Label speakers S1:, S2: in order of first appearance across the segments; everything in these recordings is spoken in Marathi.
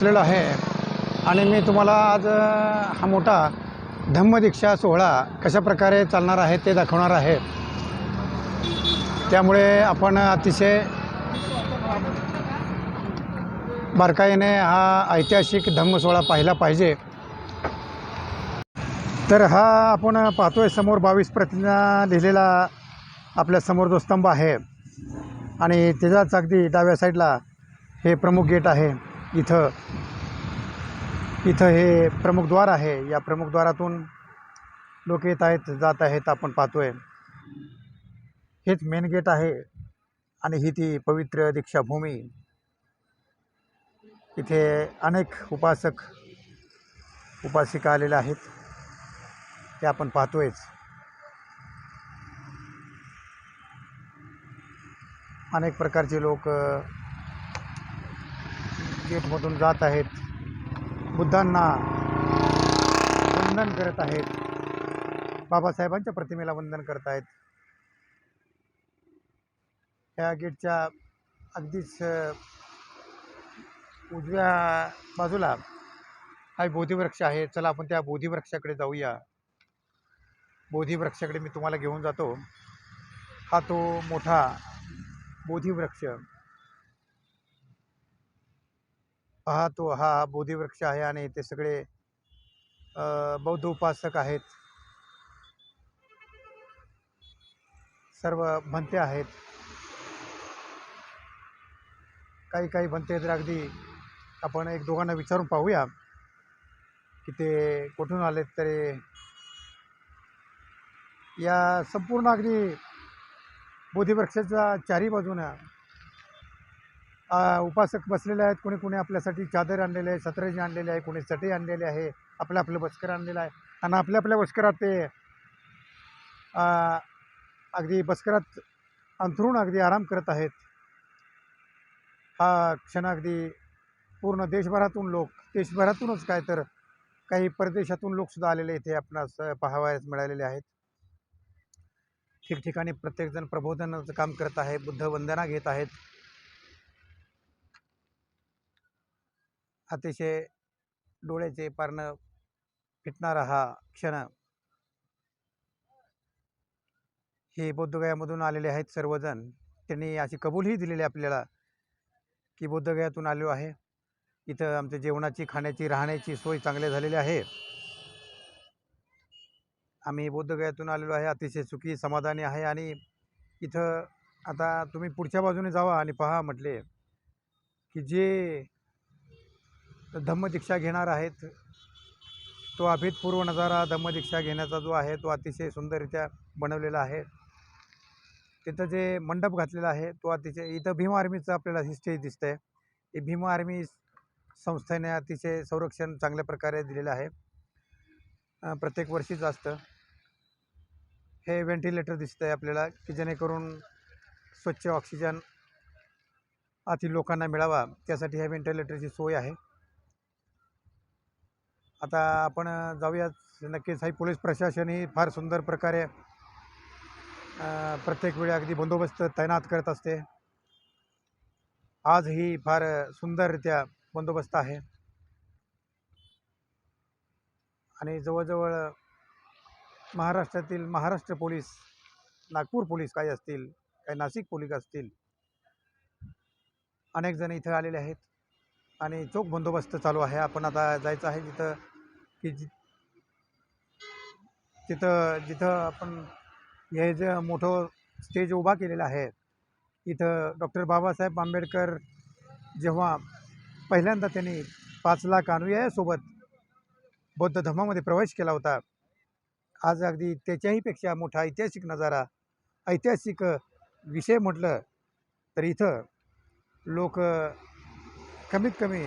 S1: पोचलेलो आहे. आणि मी तुम्हाला आज हा मोठा धम्मदीक्षा सोहळा कशा प्रकारे चालणार आहे ते दाखवणार आहे. त्यामुळे आपण अतिशय बारकाईने हा ऐतिहासिक धम्म सोहळा पाहिला पाहिजे. तर हा आपण पाहतोय समोर बावीस प्रतिज्ञा लिहिलेला आपल्यासमोर जो स्तंभ आहे. आणि त्याच्याच अगदी डाव्या साईडला हे प्रमुख गेट आहे. इथं इथं हे प्रमुख द्वार आहे. या प्रमुख द्वारातून लोक येत आहेत जात आहेत आपण पाहतोय. हेच मेन गेट आहे आणि ही ती पवित्र दीक्षाभूमी. इथे अनेक उपासक उपासिका आलेल्या आहेत. ते आपण पाहतोयच. अनेक प्रकारचे लोक गेटमधून जात आहेत. बुद्धांना वंदन करत आहेत. बाबासाहेबांच्या प्रतिमेला वंदन करत आहेत या गेटच्या अगदीच उजव्या बाजूला हा बोधीवृक्ष आहे. चला आपण त्या बोधीवृक्षाकडे जाऊया. बोधीवृक्षाकडे मी तुम्हाला घेऊन जातो. हा तो मोठा बोधीवृक्ष. पाहतो हा बोधिवृक्ष आहे आणि ते सगळे बौद्ध उपासक आहेत. सर्व भंते आहेत. काही काही भंते तर अगदी आपण एक दोघांना विचारून पाहूया की ते कुठून आलेत तरी. या संपूर्ण अगदी बोधिवृक्षाच्या चारी बाजूनं उपासक बसलेले आहेत. कोणी कोणी आपल्यासाठी चादर आणलेले आहे सतरंजी आणलेले आहे कोणी चटई आणलेले आहे आपलं आपलं बस्कर आणलेलं आहे. आणि आपल्या आपल्या बस्करात ते अगदी बस्करात अंथरून अगदी आराम करत आहेत. हा क्षण अगदी पूर्ण देशभरातून लोक देशभरातूनच काय तर काही परदेशातून लोकसुद्धा आलेले इथे आपणास पाहावयास मिळालेले आहेत. ठिकठिकाणी प्रत्येकजण प्रबोधनाचं काम करत आहे बुद्ध वंदना घेत आहेत. अतिशय डोळ्याचे पारणं फिटणारा हा क्षण. हे बौद्धगयामधून आलेले आहेत सर्वजण. त्यांनी अशी कबूलही दिलेली आहे आपल्याला की बौद्धगयातून आलो आहे. इथं आमच्या जेवणाची खाण्याची राहण्याची सोय चांगली झालेली आहे. आम्ही बौद्धगयातून आलेलो आहे. अतिशय सुखी समाधानी आहे आणि इथं आता तुम्ही पुढच्या बाजूने जावा आणि पहा म्हटले की जे धम्मदीक्षा घेणार आहेत. तो अभीतपूर्व नजारा धम्मदीक्षा घेण्याचा जो आहे तो अतिशय सुंदररित्या बनवलेला आहे. तिथं जे मंडप घातलेला आहे तो अतिशय इथं भीम आर्मीचं आपल्याला ही स्टेज दिसतं आहे भीम आर्मी संस्थेने अतिशय संरक्षण चांगल्या प्रकारे दिलेलं आहे. प्रत्येक वर्षीच असतं. हे व्हेंटिलेटर दिसतं आहे आपल्याला की जेणेकरून स्वच्छ ऑक्सिजन अति लोकांना मिळावा. त्यासाठी ह्या व्हेंटिलेटरची सोय आहे. आता आपण जाऊयात. नक्कीच ही पोलीस प्रशासनही फार सुंदर प्रकारे प्रत्येक वेळी अगदी बंदोबस्त तैनात करत असते. आज ही फार सुंदररित्या बंदोबस्त आहे. आणि जवळजवळ महाराष्ट्रातील महाराष्ट्र पोलीस नागपूर पोलीस काही असतील काही नाशिक पोलीस असतील अनेक जण इथं आलेले आहेत. आणि चोख बंदोबस्त चालू आहे. आपण आता जायचं आहे जिथं की जि तिथं जिथं आपण हे जे मोठं स्टेज उभा केलेलं आहे इथं डॉक्टर बाबासाहेब आंबेडकर जेव्हा पहिल्यांदा त्यांनी पाच लाख अनुयायासोबत बौद्ध धर्मामध्ये प्रवेश केला होता आज अगदी त्याच्याहीपेक्षा मोठा ऐतिहासिक नजारा ऐतिहासिक विषय म्हटलं तर इथं लोक कमीत कमी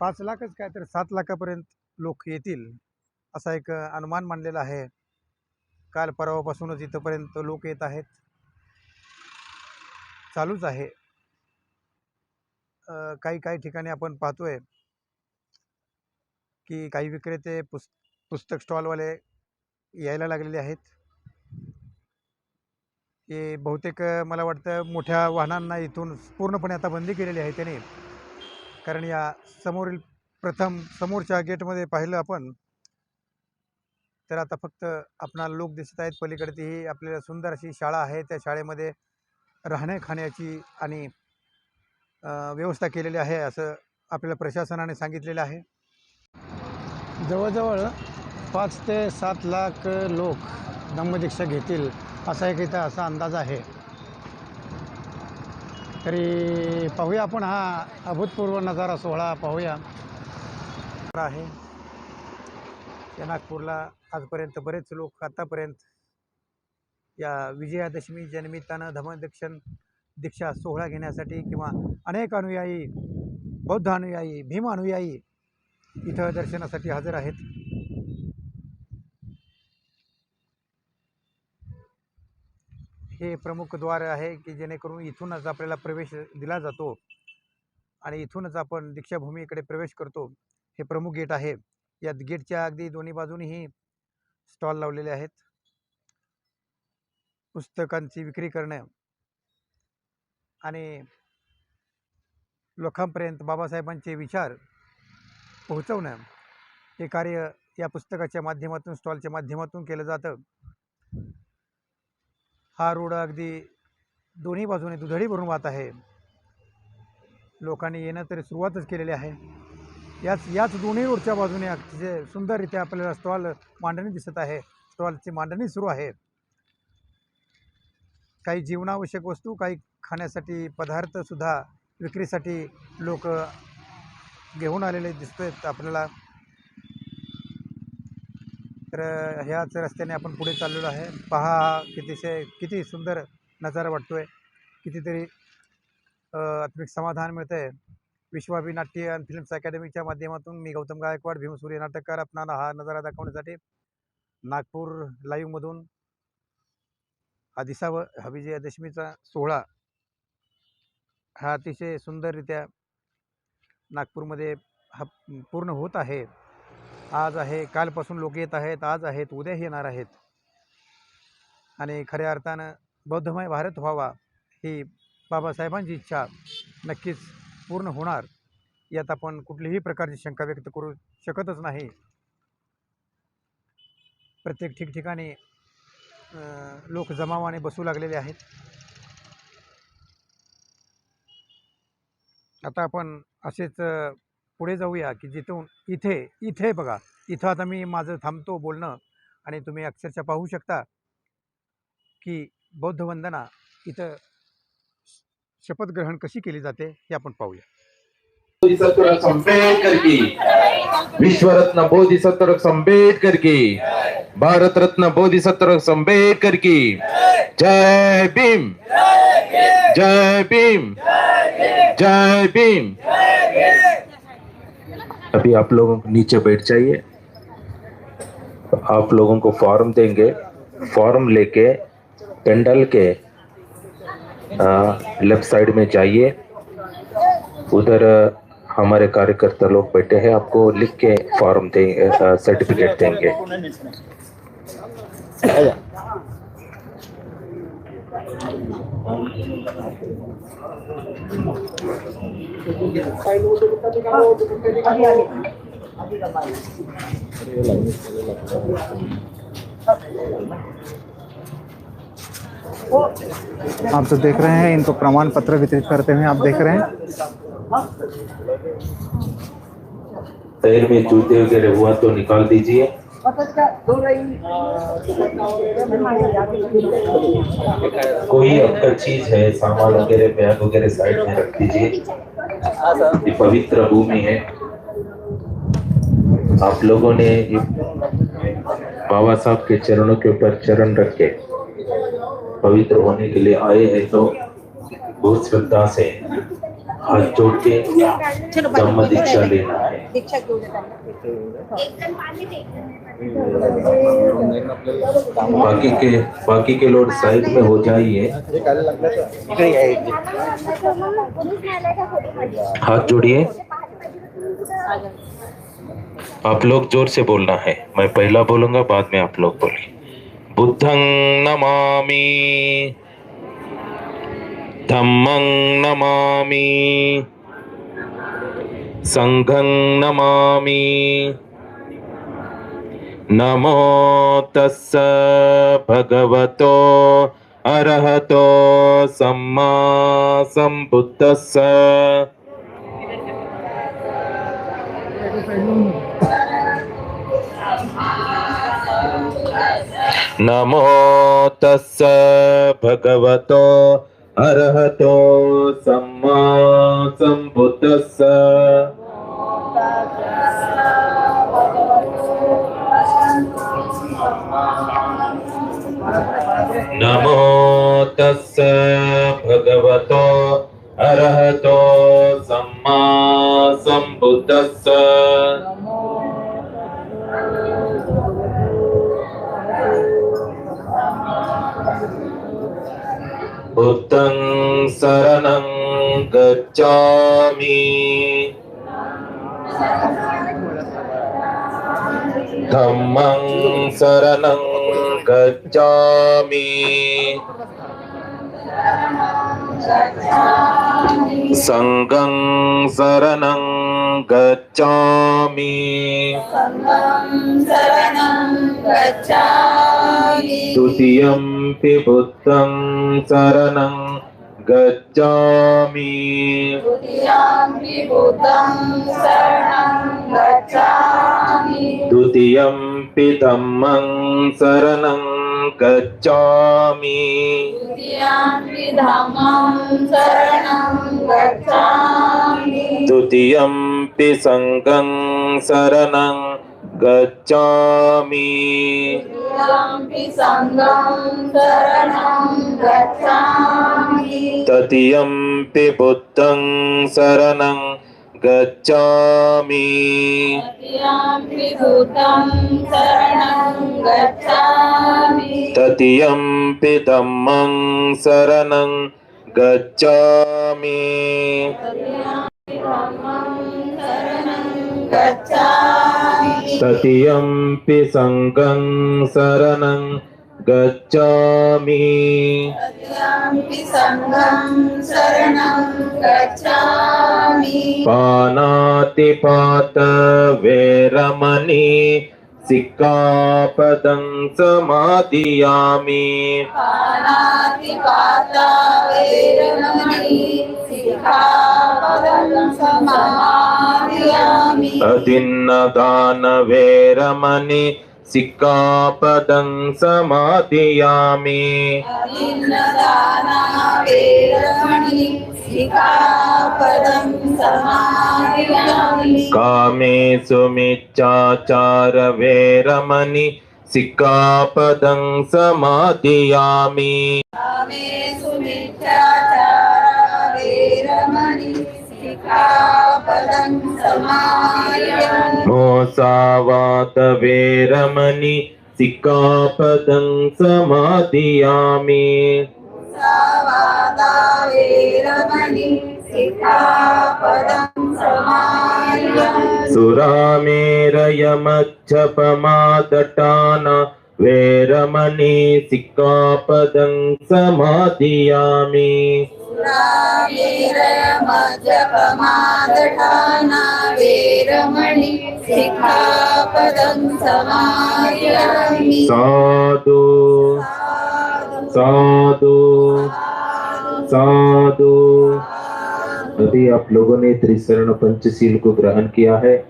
S1: पाच लाखच काय तर सात लाखापर्यंत लोक येतील असा एक अनुमान मानलेला आहे. काल परवापासूनच इथंपर्यंत लोक येत आहेत. चालूच आहे. काही काही ठिकाणी आपण पाहतोय की काही विक्रेते पुस पुस्तक स्टॉलवाले यायला लागलेले आहेत. हे बहुतेक मला वाटतं मोठ्या वाहनांना इथून पूर्णपणे आता बंदी केलेली आहे त्याने. कारण या समोरील प्रथम समोरच्या गेटमध्ये पाहिलं आपण तर आता फक्त आपणाला लोक दिसत आहेत. पलीकडे ही आपल्याला सुंदर अशी शाळा आहे. त्या शाळेमध्ये राहण्या खाण्याची आणि व्यवस्था केलेली आहे असं आपल्याला प्रशासनाने सांगितलेलं आहे. जवळजवळ पाच ते सात लाख लोक धम्मदीक्षा घेतील असा एक इथं असा अंदाज आहे. तरी पाहूया आपण हा अभूतपूर्व नजारा सोहळा पाहूया. आहे. या नागपूरला आजपर्यंत बरेच लोक आतापर्यंत या विजयादशमीच्या निमित्तानं धम्मदीक्षण दीक्षा सोहळा घेण्यासाठी किंवा अनेक अनुयायी बौद्ध अनुयायी भीम अनुयायी इथं दर्शनासाठी हजर आहेत. हे प्रमुख द्वार आहे की जेणेकरून इथूनच आपल्याला प्रवेश दिला जातो आणि इथूनच आपण दीक्षाभूमीकडे प्रवेश करतो. हे प्रमुख गेट आहे. या गेटच्या अगदी दोन्ही बाजूनीही स्टॉल लावलेले आहेत. पुस्तकांची विक्री करणं आणि लोकांपर्यंत बाबासाहेबांचे विचार पोहोचवणं हे कार्य या पुस्तकाच्या माध्यमातून स्टॉलच्या माध्यमातून केलं जातं. हा रोड अगदी दोन्ही बाजूने दुधडी भरून वाहत आहे. लोकांनी येणं तरी सुरुवातच केलेली आहे. याच याच दोन्ही रोडच्या बाजूने अतिशय सुंदररित्या आपल्याला स्टॉल मांडणी दिसत आहे. स्टॉलची मांडणी सुरू आहे. काही जीवनावश्यक वस्तू काही खाण्यासाठी पदार्थसुद्धा विक्रीसाठी लोक घेऊन आलेले दिसत आहेत आपल्याला. तर ह्याच रस्त्याने आपण पुढे चाललेलो आहे. पहा कितीशय किती सुंदर नजारा वाटतोय. कितीतरी आत्मिक समाधान मिळतं आहे विश्वाभिनाट्य आणि फिल्म्स अकॅडमीच्या माध्यमातून मी गौतम गायकवाड भीमसूर्य नाटककार आपणाला हा नजारा दाखवण्यासाठी नागपूर लाईव्हमधून हा दिसावं हा विजयादशमीचा सोहळा हा अतिशय सुंदररित्या नागपूरमध्ये हा पूर्ण होत आहे. आज आहे कालपासून लोक येत आहेत आज आहेत उद्याही येणार आहेत. आणि खऱ्या अर्थानं बौद्धमय भारत व्हावा ही बाबासाहेबांची इच्छा नक्कीच पूर्ण होणार यात आपण कुठलीही प्रकारची शंका व्यक्त करू शकतच नाही. प्रत्येक ठिकठिकाणी लोक जमावाने बसू लागलेले आहेत. आता आपण असेच पुढे जाऊया की जिथून इथे इथे बघा. इथं आता मी माझं थांबतो बोलणं आणि तुम्ही अक्षरशः पाहू शकता की बौद्ध वंदना इथं शपथग्रहण कशी केली जाते हे आपण पाहूया.
S2: अंबेडकर की. विश्व रत्न बोधिसत्व की. भारत रत्न बोधिसत्व अंबेडकर की. जय भीम. जय भीम. जय भीम. अभी आप लोगों को नीचे बैठ जाइए. आप लोगों को फॉर्म देंगे. फॉर्म लेके पेंडल के लेफ़्ट साइड में जाइए। उधर हमारे कार्यकर्ता लोग बैठे हैं, आपको लिख के फॉर्म देंगे सर्टिफिकेट देंगे।
S3: आप जो देख रहे हैं, इनको प्रमाण पत्र वितरित करते हुए आप देख रहे हैं।
S2: पैर में जूते वगैरह हुआ तो निकाल दीजिए। कोई आपका चीज़ है, सामान वगैरह, बैग वगैरह साइड में रख दीजिए। पवित्र भूमि है। आप लोगों ने बाबा साहब के चरणों के ऊपर चरण रख। के पवित्र होने के लिए आए हैं तो बहुत श्रद्धा से हाथ जोड़ के धम्म दीक्षा लेना है. बाकी के बाकी के लोग साइड में हो जाइए। हाथ जोड़िए। आप लोग ज़ोर से बोलना है। मैं पहला बोलूँगा बाद में आप लोग बोलिए। बुद्धं नमामि। धम्मं नमामि। संघं नमामि। नमो तस्स भगवतो अरहतो सम्मा सम्बुद्धस्स नमो तस्स भगवतो अरहतो सम्मा संबुद्धस्स नमो तस्स भगवतो अरहतो सम्मा संबुद्धस्स बुद्धं शरणं गच्छामि धम्मं शरणं गच्छामि सङ्गं शरणं गच्छामि
S4: शरणं गच्छामि
S2: द्वितीयम्पि बुद्धं शरणं गच्छामि
S4: द्वितीयाम्पि बुद्धं शरणं गच्छामि
S2: द्वितीयम्पि धम्मं शरणं गच्छामि
S4: द्वितीयाम्पि धम्मं शरणं गच्छामि
S2: द्वितीयम्पि सङ्गं शरणं गच्छामि
S4: द्वितीयाम्पि सङ्गं शरणं गच्छामि
S2: तृतीयम्पि बुद्धं शरणं गच्छामि
S4: तृतीयाम्पि बुद्धं शरणं गच्छामि
S2: तृतीयम्पि धम्मं शरणं गच्छामि
S4: गच्छामि
S2: तृतीयम्पि सङ्गं शरणं गच्छामि
S4: तृतीयाम्पि सङ्गं शरणं गच्छामि
S2: पानातिपात वेरमणि सिक्कापदं समादियामि
S4: पाणातिपाता वैरमणि सिक्खापदं समादयामि
S2: अदिन्नदान वेरमणि सिक्कापदं समादयामि कामेषु मिच्छाचार वेरमणि सिक्कापदं
S4: कामेषु वैरमणि
S2: वातवे रमणि सिकापदं
S4: समाधियामि सुरामे रय मच्छपमादटाना
S2: वे रमणि सिकापदं समाधियामि
S4: मजपमादठाना वैरमणि सिक्खापदं समादयामि
S2: साधु। साधु। साधु। अभी आप लोगों ने त्रिशरण पंचशील को ग्रहण किया है।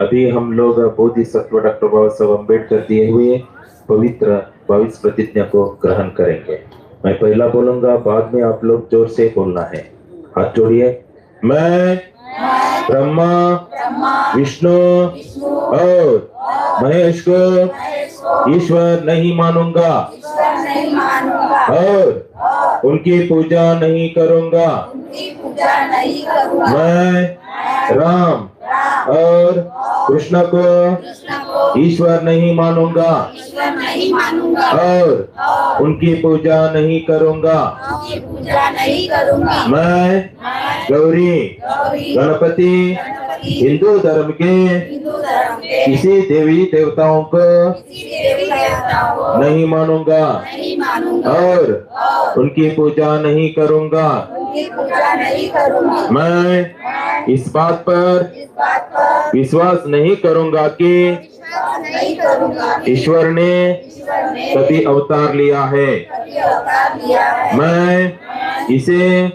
S2: अभी हम लोग बोधिसत्व डॉक्टर बाबा साहब अंबेडकर दिए हुए पवित्र बाईस प्रतिज्ञा को ग्रहण करेंगे। मैं पहला बोलूँगा, बाद में आप लोग ज़ोर से बोलना है। हाथ जोड़िए। मैं, ब्रह्मा, विष्णु और महेश को ईश्वर नहीं मानूँगा। और उनकी पूजा नहीं करूँगा। मैं, राम और कृष्ण को ईश्वर नहीं मानूँगा। और उनकी पूजा नहीं करूँगा। मैं गौरी, गणपति, हिंदू धर्म के किसी देवी देवताओं को नहीं मानूँगा। और उनकी पूजा नहीं करूँगा। मैं इस बात पर विश्वास नहीं करूँगा कि ईश्वर ने कभी अवतार लिया है। मैं इसे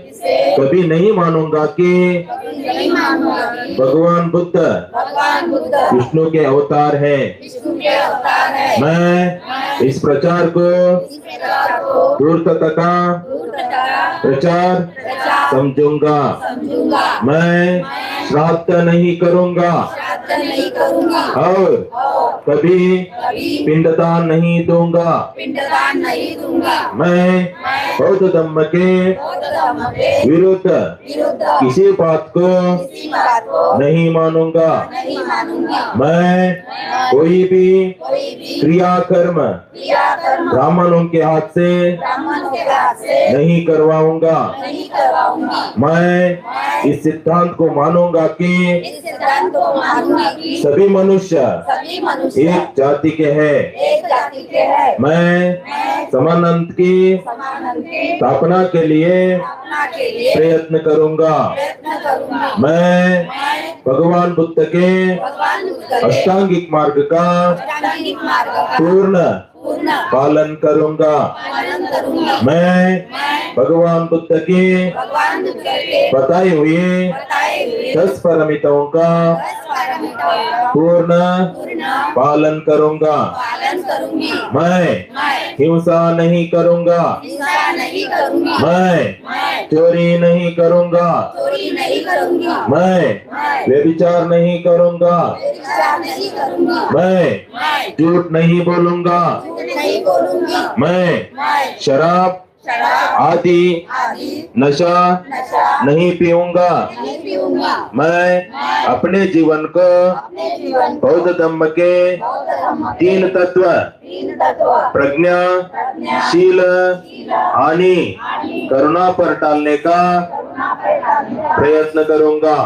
S2: कभी नहीं मानूँगा कि भगवान बुद्ध विष्णु के अवतार है। मैं इस प्रचार को दूर तथा प्रचार समझूंगा। मैं श्राद्ध नहीं करूंगा। और कभी
S4: कभी
S2: पिंडदान नहीं दूँगा।
S4: पिंडदान नहीं दूँगा।
S2: मैं बौद्ध धर्म के
S4: बौद्ध धर्म के
S2: विरुद्ध किसी बात को
S4: किसी बात को
S2: नहीं मानूँगा।
S4: नहीं मानूँगा।
S2: मैं कोई भी क्रिया कर्म ब्राह्मणों के हाथ से
S4: से
S2: नहीं करवाऊँगा। मैं इस सिद्धांत को मानूँगा कि सभी मनुष्य एक जाति के है। मैं समानंद की स्थापना के लिए प्रयत्न करूँगा। मैं भगवान बुद्ध के अष्टांगिक मार्ग का पूर्ण पालन करूँगा। मैं भगवान बुद्ध की
S4: बताई हुई
S2: दस परमिताओं का पूर्ण पालन करूँगा। मैं हिंसा नहीं करूंगा।
S4: हिंसा नहीं करूंगी.
S2: मैं चोरी नहीं करूंगा। मैं व्यभिचार नहीं करूंगा। मैं झूठ नहीं बोलूंगा। मैं. शराब आदि नशा, नहीं पीऊँगा। मैं, अपने जीवन को बौद्ध धम्म के तीन तत्व प्रज्ञा शील
S4: आनि
S2: करुणा पर टालने का प्रयत्न करूँगा।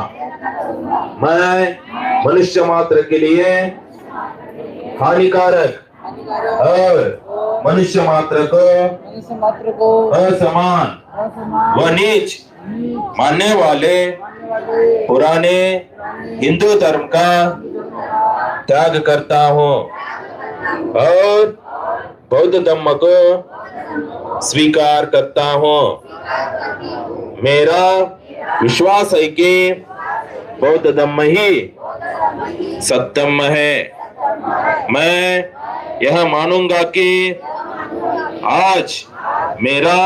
S2: मैं मनुष्य मात्र के लिए हानिकारक और मनुष्य मात्र को असमान व नीच मानने वाले पुराने हिंदू धर्म का त्याग करता हूँ। और बौद्ध धर्म को स्वीकार करता हूँ। मेरा विश्वास है कि बौद्ध धर्म ही सत्यम है। मैं यह मानूँगा कि आज मेरा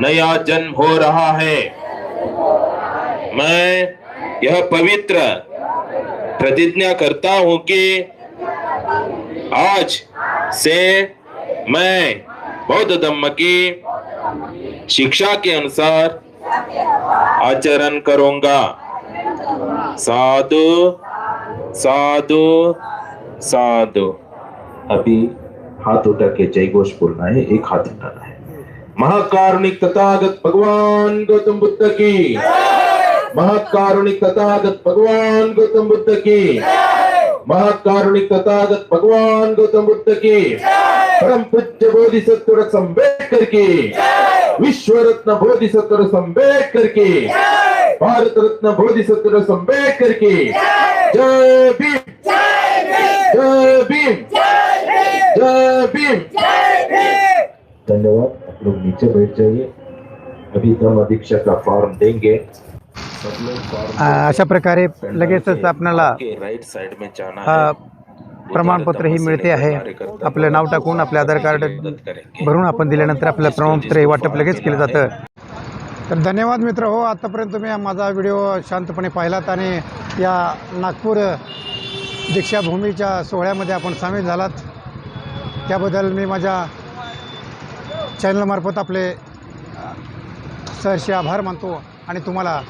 S2: नया जन्म हो रहा है। मैं यह पवित्र प्रतिज्ञा करता हूँ कि आज से मैं बौद्ध धर्म की शिक्षा के अनुसार आचरण करूँगा। साधु साधु साधु। अभी हाथ उठा के जय घोष बोलना है एक हाथ उठाना है। महाकारुणिक तथागत भगवान गौतम बुद्ध की। महाकारुणिक तथागत भगवान गौतम बुद्ध की। महाकारुणिक तथागत भगवान गौतम बुद्ध की। परम पूज्य बोधिसत्व अम्बेडकर की। विश्व रत्न बोधिसत्व अम्बेडकर की। भारत रत्न बोधिसत्व अम्बेडकर की। जय भीम। जय भीम। जय भीम। धन्यवाद. आप लोग नीचे बैठ जाइए अभी धर्म अधीक्षक का फॉर्म देंगे.
S1: अशा प्रकारे लगेचच आपल्याला
S2: राईट साइड में जाना है
S1: प्रमाणपत्र ही मिळते आहे. आपलं नाव टाकून आपले आधार कार्ड भरून आपण दिल्यानंतर आपलं प्रमाणपत्र हे वाटप लगेच केलं जातं. तर धन्यवाद मित्र हो आत्तापर्यंत तुम्ही माझा व्हिडिओ शांतपणे पाहिलात आणि या नागपूर दीक्षाभूमीच्या सोहळ्यामध्ये आपण सामील झालात. त्याबद्दल मी माझ्या चॅनलमार्फत आपले सहर्षे आभार मानतो आणि तुम्हाला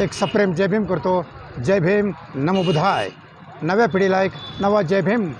S1: एक सप्रेम जय भीम करतो. जय भीम नमबुधाय नव्या पिढीला एक नवा जय भीम.